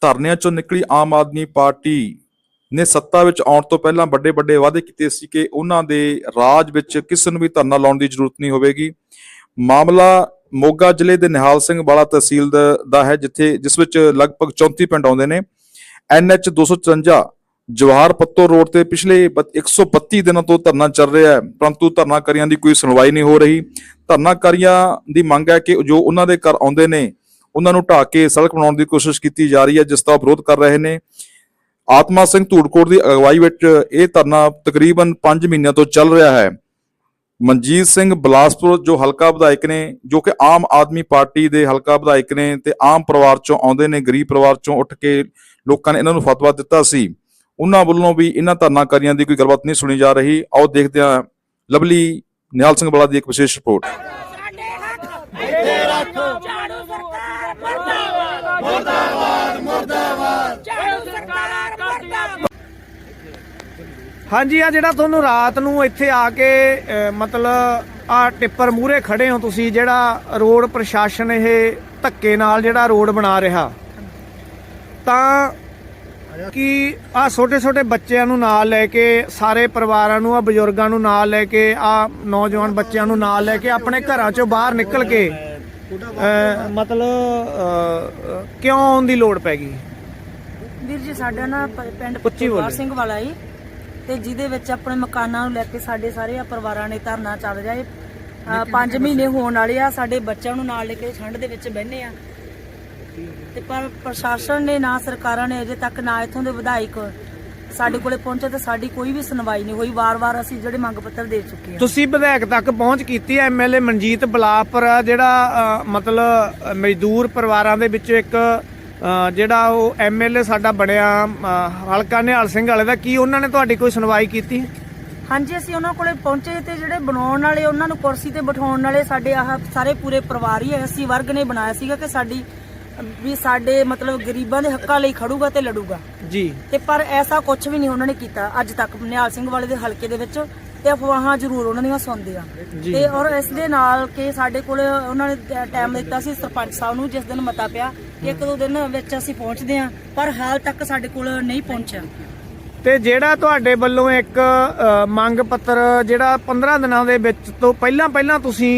ਧਰਨਿਆਂ ਚੋਂ ਨਿਕਲੀ ਆਮ ਆਦਮੀ ਪਾਰਟੀ ਨੇ ਸੱਤਾ ਵਿੱਚ ਆਉਣ ਤੋਂ ਪਹਿਲਾਂ ਵੱਡੇ ਵੱਡੇ ਵਾਅਦੇ ਕੀਤੇ ਸੀ ਕਿ ਉਹਨਾਂ ਦੇ ਰਾਜ ਵਿੱਚ ਕਿਸੇ ਨੂੰ ਵੀ ਧਰਨਾ ਲਾਉਣ ਦੀ ਜ਼ਰੂਰਤ ਨਹੀਂ ਹੋਵੇਗੀ। ਮਾਮਲਾ ਮੋਗਾ ਜ਼ਿਲ੍ਹੇ ਦੇ ਨਿਹਾਲ ਸਿੰਘ ਵਾਲਾ ਤਹਿਸੀਲ ਦਾ ਦਾ ਹੈ, ਜਿੱਥੇ ਜਿਸ ਵਿੱਚ ਲਗਭਗ 34 ਪਿੰਡ ਆਉਂਦੇ ਨੇ। ਐਨਐਚ 254 ਜਵਾਹਰ ਪੱਤੋ ਰੋਡ ਤੇ ਪਿਛਲੇ ਬ- 132 ਦਿਨਾਂ ਤੋਂ ਧਰਨਾ ਚੱਲ ਰਿਹਾ ਹੈ, ਪਰੰਤੂ ਧਰਨਾਕਾਰੀਆਂ ਦੀ ਕੋਈ ਸੁਣਵਾਈ ਨਹੀਂ ਹੋ ਰਹੀ। ਧਰਨਾਕਾਰੀਆਂ ਦੀ ਮੰਗ ਹੈ ਕਿ ਜੋ ਉਹਨਾਂ ਦੇ ਘਰ ਆਉਂਦੇ ਨੇ ਉਹਨਾਂ ਨੂੰ ਢਾਹ ਕੇ ਸੜਕ ਬਣਾਉਣ ਦੀ ਕੋਸ਼ਿਸ਼ ਕੀਤੀ ਜਾ ਰਹੀ ਹੈ, ਜਿਸ ਦਾ ਵਿਰੋਧ ਕਰ ਰਹੇ ਨੇ। ਆਤਮਾ ਸਿੰਘ ਧੂੜਕੋਟ ਦੀ ਅਗਵਾਈ ਵਿੱਚ ਇਹ ਧਰਨਾ ਤਕਰੀਬਨ 5 ਮਹੀਨਿਆਂ ਤੋਂ ਚੱਲ ਰਿਹਾ ਹੈ। ਮਨਜੀਤ ਸਿੰਘ ਬਲਾਸਪੁਰ, ਜੋ ਹਲਕਾ ਵਿਧਾਇਕ ਨੇ, ਜੋ ਕਿ ਆਮ ਆਦਮੀ ਪਾਰਟੀ ਦੇ ਹਲਕਾ ਵਿਧਾਇਕ ਨੇ ਤੇ ਆਮ ਪਰਿਵਾਰ ਚੋਂ ਆਉਂਦੇ ਨੇ, ਗਰੀਬ ਪਰਿਵਾਰ ਚੋਂ ਉੱਠ ਕੇ ਲੋਕਾਂ ਨੇ ਇਹਨਾਂ ਨੂੰ ਫਤਵਾ ਦਿੱਤਾ ਸੀ। ਉਹਨਾਂ ਵੱਲੋਂ ਵੀ ਇਹਨਾਂ ਧਰਨਾਕਾਰੀਆਂ ਦੀ ਕੋਈ ਗੱਲਬਾਤ ਨਹੀਂ ਸੁਣੀ ਜਾ ਰਹੀ। ਆਓ ਦੇਖਦੇ ਹਾਂ ਲਵਲੀ ਨਿਹਾਲ ਸਿੰਘ ਬਲਾ ਦੀ ਇੱਕ ਵਿਸ਼ੇਸ਼ ਰਿਪੋਰਟ। ਸਾਡੇ ਹੱਕ ਇੱਥੇ ਰੱਖੋ। ਮਰਦਾਬਾਦ ਮਰਦਾਬਾਦ ਝਾੜੂ ਸਰਕਾਰ ਮਰਦਾਬਾਦ ਹਾਂਜੀ, ਆ ਜਿਹੜਾ ਤੁਹਾਨੂੰ ਰਾਤ ਨੂੰ ਇੱਥੇ ਆ ਕੇ ਮਤਲਬ ਆ ਟਿੱਪਰ ਮੂਰੇ ਖੜੇ ਹੋ ਤੁਸੀਂ, ਜਿਹੜਾ ਰੋਡ ਪ੍ਰਸ਼ਾਸਨ ਇਹ ਧੱਕੇ ਨਾਲ ਜਿਹੜਾ ਰੋਡ ਬਣਾ ਰਿਹਾ, ਤਾਂ ਕਿ ਆ ਛੋਟੇ ਛੋਟੇ ਬੱਚਿਆਂ ਨੂੰ ਨਾਲ ਲੈ ਕੇ, ਸਾਰੇ ਪਰਿਵਾਰਾਂ ਨੂੰ, ਆ ਬਜ਼ੁਰਗਾਂ ਨੂੰ ਨਾਲ ਲੈ ਕੇ, ਆ ਨੌਜਵਾਨ ਬੱਚਿਆਂ ਨੂੰ ਨਾਲ ਲੈ ਕੇ, ਆਪਣੇ ਘਰਾਂ ਚੋਂ ਬਾਹਰ ਨਿਕਲ ਕੇ ਮਤਲਬ ਕਿਉਂ ਆਉਣ ਦੀ ਲੋੜ ਪੈ ਗਈ? ਵੀਰ ਜੀ ਸਾਡਾ ਨਾ ਪ- ਪਿੰਡ ਉੱਚੀ ਬੋਲੋ। ਸਿੰਘ ਵਾਲਾ ਏ ਤੇ ਜਿਹਦੇ ਵਿੱਚ ਆਪਣੇ ਮਕਾਨਾਂ ਨੂੰ ਲੈ ਕੇ ਸਾਡੇ ਸਾਰੇ ਆ ਪਰਿਵਾਰਾਂ ਨੇ ਧਰਨਾ ਚੱਲ ਰਿਹਾ ਏ। 5 ਮਹੀਨੇ ਹੋਣ ਵਾਲੇ ਆ ਸਾਡੇ ਬੱਚਿਆਂ ਨੂੰ ਨਾਲ ਲੈ ਕੇ ਠੰਡ ਦੇ ਵਿੱਚ ਬਹਿੰਦੇ ਆ। ਤੇ ਪਰ ਪ੍ਰਸ਼ਾਸਨ ਨੇ ਨਾ ਸਰਕਾਰਾਂ ਨੇ ਅਜੇ ਤੱਕ ਨਾ ਇਥੋਂ ਦੇ ਵਿਧਾਇਕ ਸਾਡੇ ਕੋਲੇ ਪਹੁੰਚੇ ਤੇ ਸਾਡੀ ਕੋਈ ਵੀ ਸੁਣਵਾਈ ਨਹੀਂ ਹੋਈ। ਵਾਰ-ਵਾਰ ਅਸੀਂ ਜਿਹੜੇ ਮੰਗ ਪੱਤਰ ਦੇ ਚੁੱਕੇ ਆ ਤੁਸੀਂ ਵਿਧਾਇਕ ਤੱਕ ਪਹੁੰਚ ਕੀਤੀ ਹੈ? ਐਮਐਲਏ ਮਨਜੀਤ ਬਲਾਪਰ ਜਿਹੜਾ ਮਤਲਬ ਮਜ਼ਦੂਰ ਪਰਿਵਾਰਾਂ ਦੇ ਵਿੱਚੋਂ ਇੱਕ ਜਿਹੜਾ ਉਹ ਐਮਐਲਏ ਸਾਡਾ ਬਣਿਆ ਹਲਕਾ ਨਿਹਾਲ ਸਿੰਘ ਵਾਲੇ ਦਾ। ਕੀ ਉਹਨਾਂ ਨੇ ਤੁਹਾਡੀ ਕੋਈ ਸੁਣਵਾਈ ਕੀਤੀ? ਹਾਂਜੀ ਅਸੀਂ ਉਹਨਾਂ ਕੋਲੇ ਪਹੁੰਚੇ ਤੇ ਜਿਹੜੇ ਬਣਾਉਣ ਵਾਲੇ ਉਹਨਾਂ ਨੂੰ ਕੁਰਸੀ ਤੇ ਬਿਠਾਉਣ ਵਾਲੇ ਸਾਡੇ ਆਹ ਸਾਰੇ ਪੂਰੇ ਪਰਿਵਾਰ ਹੀ ਐਸੀ ਵਰਗ ਨੇ ਬਣਾਇਆ ਸੀਗਾ ਕਿ ਸਾਡੀ ਵੀ ਸਾਡੇ ਮਤਲਬ ਗਰੀਬਾਂ ਦੇ ਹੱਕਾਂ ਲਈ ਖੜੂਗਾ ਤੇ ਲੜੂਗਾ। ਜੀ। ਤੇ ਪਰ ਐਸਾ ਕੁਝ ਵੀ ਨਹੀਂ ਉਹਨਾਂ ਨੇ ਕੀਤਾ। ਅੱਜ ਤੱਕ ਨਿਹਾਲ ਸਿੰਘ ਵਾਲੇ ਦੇ ਹਲਕੇ ਦੇ ਵਿੱਚ ਤੇ ਅਫਵਾਹਾਂ ਜ਼ਰੂਰ ਉਹਨਾਂ ਦੀਆਂ ਸੁਣਦੇ ਆ। ਜੀ। ਤੇ ਔਰ ਇਸ ਦੇ ਨਾਲ ਕਿ ਸਾਡੇ ਕੋਲ ਉਹਨਾਂ ਨੇ ਟਾਈਮ ਦਿੱਤਾ ਸੀ ਸਰਪੰਚ ਸਾਹਿਬ ਨੂੰ ਜਿਸ ਦਿਨ ਮਤਾ ਪਿਆ ਇੱਕ ਦੋ ਦਿਨ ਵਿੱਚ ਅਸੀਂ ਪਹੁੰਚਦੇ ਆ ਪਰ ਹਾਲ ਤੱਕ ਸਾਡੇ ਕੋਲ ਨਹੀਂ ਪਹੁੰਚਿਆ। ਤੇ ਜਿਹੜਾ ਤੁਹਾਡੇ ਵੱਲੋਂ ਇੱਕ ਮੰਗ ਪੱਤਰ ਜਿਹੜਾ 15 ਦਿਨਾਂ ਦੇ ਵਿੱਚ ਤੋਂ ਪਹਿਲਾਂ ਪਹਿਲਾਂ ਤੁਸੀਂ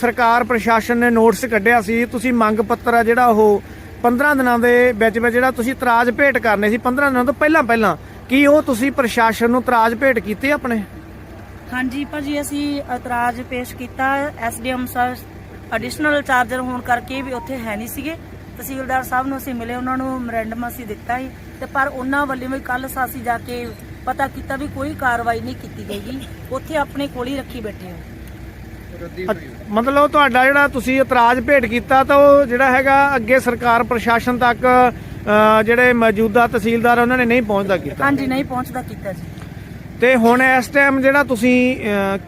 ਸਰਕਾਰ ਪ੍ਰਸ਼ਾਸਨ ਨੇ ਨੋਟਿਸ ਕੱਢਿਆ ਸੀ, ਤੁਸੀਂ ਮੰਗ ਪੱਤਰ ਆ ਜਿਹੜਾ ਉਹ 15 ਦਿਨਾਂ ਦੇ ਵਿੱਚ ਵਿੱਚ ਜਿਹੜਾ ਤੁਸੀਂ ਤਰਾਜ ਭੇਟ ਕਰਨੇ ਸੀ 15 ਦਿਨਾਂ ਤੋਂ ਪਹਿਲਾਂ ਪਹਿਲਾਂ, ਕੀ ਉਹ ਤੁਸੀਂ ਪ੍ਰਸ਼ਾਸਨ ਨੂੰ ਤਰਾਜ ਭੇਟ ਕੀਤੇ ਆਪਣੇ? ਹਾਂਜੀ ਭਾਜੀ, ਅਸੀਂ ਇਤਰਾਜ਼ ਪੇਸ਼ ਕੀਤਾ। ਐਸਡੀਐਮ ਸਰ ਐਡੀਸ਼ਨਲ ਚਾਰਜਰ ਹੋਣ ਕਰਕੇ ਵੀ ਉੱਥੇ ਹੈ ਨਹੀਂ ਸੀਗੇ। ਤਹਿਸੀਲਦਾਰ ਸਾਹਿਬ ਨੂੰ ਅਸੀਂ ਮਿਲੇ ਉਹਨਾਂ ਨੂੰ ਮੈਮੋਰੈਂਡਮ ਅਸੀਂ ਦਿੱਤਾ ਸੀ। ਤੇ ਪਰ ਉਹਨਾਂ ਵੱਲੋਂ ਵੀ ਕੱਲ ਅਸੀਂ ਜਾ ਕੇ ਪਤਾ ਕੀਤਾ ਵੀ ਕੋਈ ਕਾਰਵਾਈ ਨਹੀਂ ਕੀਤੀ ਗਈਗੀ ਉੱਥੇ ਆਪਣੇ ਕੋਲ ਹੀ ਰੱਖੀ ਬੈਠੇ ਹੋ। ਮਤਲਬ ਤੁਹਾਡਾ ਜਿਹੜਾ ਤੁਸੀਂ ਇਤਰਾਜ਼ ਭੇਟ ਕੀਤਾ ਤਾਂ ਉਹ ਜਿਹੜਾ ਹੈਗਾ ਅੱਗੇ ਸਰਕਾਰ ਪ੍ਰਸ਼ਾਸਨ ਤੱਕ ਜਿਹੜੇ ਮੌਜੂਦਾ ਤਹਿਸੀਲਦਾਰ ਉਹਨਾਂ ਨੇ ਨਹੀਂ ਪਹੁੰਚਦਾ ਕੀਤਾ। ਹਾਂਜੀ ਨਹੀਂ ਪਹੁੰਚਦਾ ਕੀਤਾ ਜੀ। ਤੇ ਹੁਣ ਇਸ ਟਾਈਮ ਜਿਹੜਾ ਤੁਸੀਂ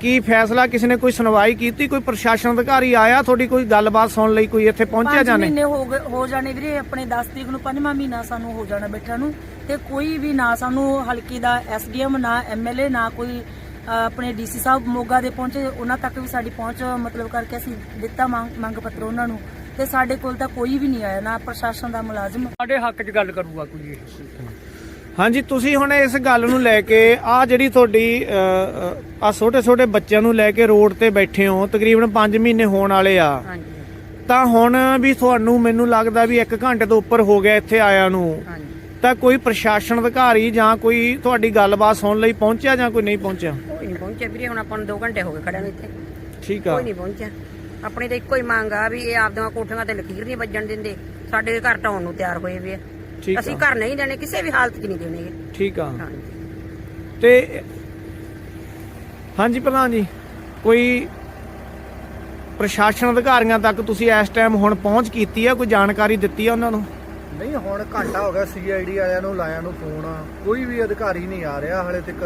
ਕੀ ਫੈਸਲਾ ਕਿਸੇ ਨੇ ਕੋਈ ਸੁਣਵਾਈ ਕੀਤੀ? ਕੋਈ ਪ੍ਰਸ਼ਾਸਨ ਅਧਿਕਾਰੀ ਆਇਆ? ਤੁਹਾਡੀ ਕੋਈ ਗੱਲਬਾਤ ਸੁਣਨ ਲਈ ਕੋਈ ਇੱਥੇ ਪਹੁੰਚਿਆ ਪੰਜ ਜਾਣੇ? ਮਹੀਨੇ ਹੋ ਗਏ ਹੋ ਜਾਣੇ ਵੀਰੇ ਆਪਣੇ 10 ਤਰੀਕ ਨੂੰ ਪੰਜਵਾਂ ਮਹੀਨਾ ਸਾਨੂੰ ਹੋ ਜਾਣਾ ਬੈਠਾ ਨੂੰ। ਤੇ ਕੋਈ ਵੀ ਨਾ ਸਾਨੂੰ ਹਲਕੀ ਦਾ ਐਸਡੀਐਮ ਨਾ ਐਮਐਲਏ ਨਾ ਕੋਈ ਅ, ਆਪਣੇ ਡੀਸੀ ਸਾਹਿਬ ਮੋਗਾ ਦੇ ਪਹੁੰਚੇ ਉਹਨਾਂ ਤੱਕ ਵੀ ਸਾਡੀ ਪਹੁੰਚ ਮਤਲਬ ਕਰਕੇ ਅਸੀਂ ਦਿੱਤਾ ਮੰਗ ਮੰਗ ਪੱਤਰ ਉਹਨਾਂ ਨੂੰ। ਤੇ ਸਾਡੇ ਕੋਲ ਤਾਂ ਕੋਈ ਵੀ ਨਹੀਂ ਆਇਆ ਨਾ ਪ੍ਰਸ਼ਾਸਨ ਦਾ ਮੁਲਾਜ਼ਮ। ਸਾਡੇ ਹੱਕ 'ਚ ਗੱਲ ਕਰੂਗਾ ਕੋਈ ਹਾਂਜੀ ਤੁਸੀਂ ਹੁਣ ਇਸ ਗੱਲ ਨੂੰ ਲੈ ਕੇ ਆ ਜਿਹੜੀ ਤੁਹਾਡੀ ਆ ਛੋਟੇ ਛੋਟੇ ਬੱਚਿਆਂ ਨੂੰ ਲੈ ਕੇ ਰੋਡ ਤੇ ਬੈਠੇ ਹੋ ਤਕਰੀਬਨ 5 ਮਹੀਨੇ ਹੋਣ ਵਾਲੇ ਆ। ਤਾਂ ਹੁਣ ਵੀ ਤੁਹਾਨੂੰ ਮੈਨੂੰ ਲੱਗਦਾ ਵੀ 1 ਘੰਟੇ ਤੋਂ ਉੱਪਰ ਹੋ ਗਿਆ ਇੱਥੇ ਆਇਆ ਨੂੰ। ਤਾਂ ਕੋਈ ਪ੍ਰਸ਼ਾਸਨ ਅਧਿਕਾਰੀ ਜਾਂ ਕੋਈ ਤੁਹਾਡੀ ਗੱਲਬਾਤ ਸੁਣਨ ਲਈ ਪਹੁੰਚਿਆ ਜਾਂ ਕੋਈ ਨਹੀਂ ਪਹੁੰਚਿਆ? ਕੋਈ ਨਹੀਂ ਪਹੁੰਚਿਆ ਵੀਰੇ ਹੁਣ ਆਪਾਂ ਨੂੰ 2 ਘੰਟੇ ਹੋ ਗਏ ਖੜਿਆਂ ਨੂੰ ਇੱਥੇ। ਠੀਕ ਆ। ਕੋਈ ਨਹੀਂ ਪਹੁੰਚਿਆ। ਆਪਣੀ ਤਾਂ ਇੱਕੋ ਹੀ ਮੰਗ ਆ ਵੀ ਇਹ ਆਪਦੀਆਂ ਕੋਠੀਆਂ ਤੇ ਲਕੀਰ ਨਹੀਂ ਵੱਜਣ ਦਿੰਦੇ। ਸਾਡੇ ਘਰ ਢਾਉਣ ਨੂੰ ਤਿਆਰ ਹੋਏ ਵੇ ਆ। ਠੀਕ ਅਸੀਂ ਆ। ਘਰ ਨਹੀਂ ਦੇਣੇ ਕਿਸੇ ਵੀ ਹਾਲਤ 'ਚ ਨਹੀਂ ਦੇਣਗੇ ਠੀਕ ਆ। ਹਾਂਜੀ। ਤੇ ਹਾਂਜੀ ਪ੍ਰਧਾਨ ਜੀ ਕੋਈ ਪ੍ਰਸ਼ਾਸਨ ਅਧਿਕਾਰੀਆਂ ਤੱਕ ਤੁਸੀਂ ਇਸ ਟਾਈਮ ਹੁਣ ਪਹੁੰਚ ਕੀਤੀ ਆ? ਕੋਈ ਜਾਣਕਾਰੀ ਦਿੱਤੀ ਆ ਉਹਨਾਂ ਨੂੰ? ਨਹੀਂ ਹੁਣ ਘੰਟਾ ਹੋ ਗਿਆ ਸੀਆਈਡੀ ਵਾਲਿਆਂ ਨੂੰ ਲਾਇਆ ਨੂੰ ਫੋਨ ਕੋਈ ਵੀ ਅਧਿਕਾਰੀ ਨਹੀਂ ਆ ਰਿਹਾ ਹਲੇ ਤੱਕ।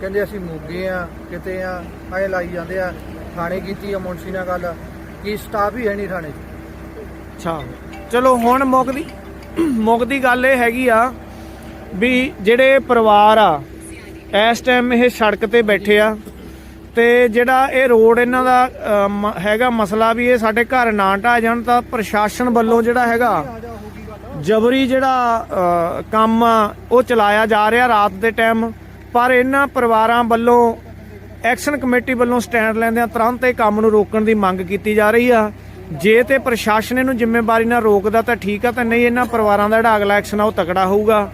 ਕਹਿੰਦੇ ਅਸੀਂ ਮੋਗੇ ਆ ਕਿਤੇ ਆ ਐ ਲਾਈ ਜਾਂਦੇ ਆ। ਥਾਣੇ ਕੀਤੀ ਆ ਮੁਨਸੀ ਨਾਲ ਗੱਲ। ਕੀ ਸਟਾਫ ਹੀ ਹੈ ਨਹੀਂ ਥਾਣੇ 'ਚ। ਅੱਛਾ। ਚਲੋ ਹੁਣ ਮੁੱਕਦੀ। ਮੁੱਕਦੀ ਗੱਲ ਇਹ ਹੈਗੀ ਆ ਵੀ ਜਿਹੜੇ ਪਰਿਵਾਰ ਆ, ਇਸ ਟਾਈਮ ਇਹ ਸੜਕ ਤੇ ਬੈਠੇ ਆ ਤੇ ਜਿਹੜਾ ਇਹ ਰੋਡ ਇਹਨਾਂ ਦਾ ਮ- ਹੈਗਾ ਮਸਲਾ ਵੀ ਇਹ ਸਾਡੇ ਘਰ ਨਾ ਢਾਹ ਜਾਣ ਤਾਂ ਪ੍ਰਸ਼ਾਸਨ ਵੱਲੋਂ ਜਿਹੜਾ ਹੈਗਾ ਜਬਰੀ ਜਿਹੜਾ ਕੰਮ ਆ, ਉਹ ਚਲਾਇਆ ਜਾ ਰਿਹਾ ਰਾਤ ਦੇ ਟਾਈਮ ਪਰ ਇਹਨਾਂ ਪਰਿਵਾਰਾਂ ਵੱਲੋਂ ਐਕਸ਼ਨ ਕਮੇਟੀ ਵੱਲੋਂ ਸਟੈਂਡ ਲੈਂਦਿਆਂ ਤੁਰੰਤ ਇਹ ਕੰਮ ਨੂੰ ਰੋਕਣ ਦੀ ਮੰਗ ਕੀਤੀ ਜਾ ਰਹੀ ਆ। ਜੇ ਤੇ ਪ੍ਰਸ਼ਾਸਨ ਇਹਨੂੰ ਜ਼ਿੰਮੇਵਾਰੀ ਨਾਲ ਰੋਕਦਾ ਤਾਂ ਠੀਕ ਆ, ਤਾਂ ਨਹੀਂ ਇਹਨਾਂ ਪਰਿਵਾਰਾਂ ਦਾ ਜਿਹੜਾ ਅਗਲਾ ਐਕਸ਼ਨ ਆ ਉਹ ਤਕੜਾ ਹੋਊਗਾ।